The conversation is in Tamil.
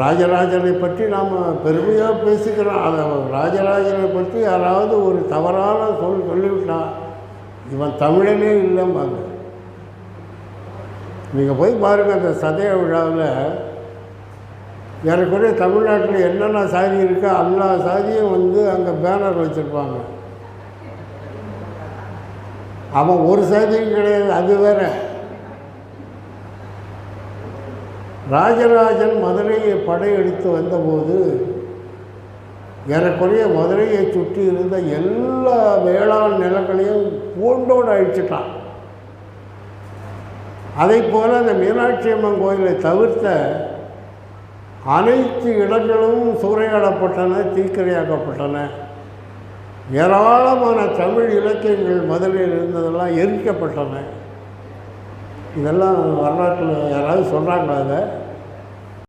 ராஜராஜனை பற்றி நாம் பெருமையாக பேசிக்கிறோம். அதை ராஜராஜனை பற்றி யாராவது ஒரு தவறான சொல் சொல்லிவிட்டா இவன் தமிழனே இல்லைம்பாங்க நீங்கள் போய் பாருங்கள் அந்த சதய விழாவில் ஏறக்குறைய தமிழ்நாட்டில் என்னென்ன சாதி இருக்கோ எல்லா சாதியும் வந்து அங்கே பேனர் வச்சுருப்பாங்க. அவன் ஒரு சாதியும் கிடையாது அது வேறு. ராஜராஜன் மதுரையை படையெடுத்து வந்தபோது ஏறக்குறைய மதுரையை சுற்றி இருந்த எல்லா வேளாண் நிலங்களையும் பூண்டோடு அழிச்சிட்டான். அதை போல அந்த மீனாட்சி அம்மன் கோயிலை தவிர்த்த அனைத்து இடங்களும் சூறையாடப்பட்டன தீக்கிரையாக்கப்பட்டன. ஏராளமான தமிழ் இலக்கியங்கள் மதுரையில் இருந்ததெல்லாம் எரிக்கப்பட்டன. இதெல்லாம் வரலாற்றில் யாராவது சொல்கிறாங்களா அதை?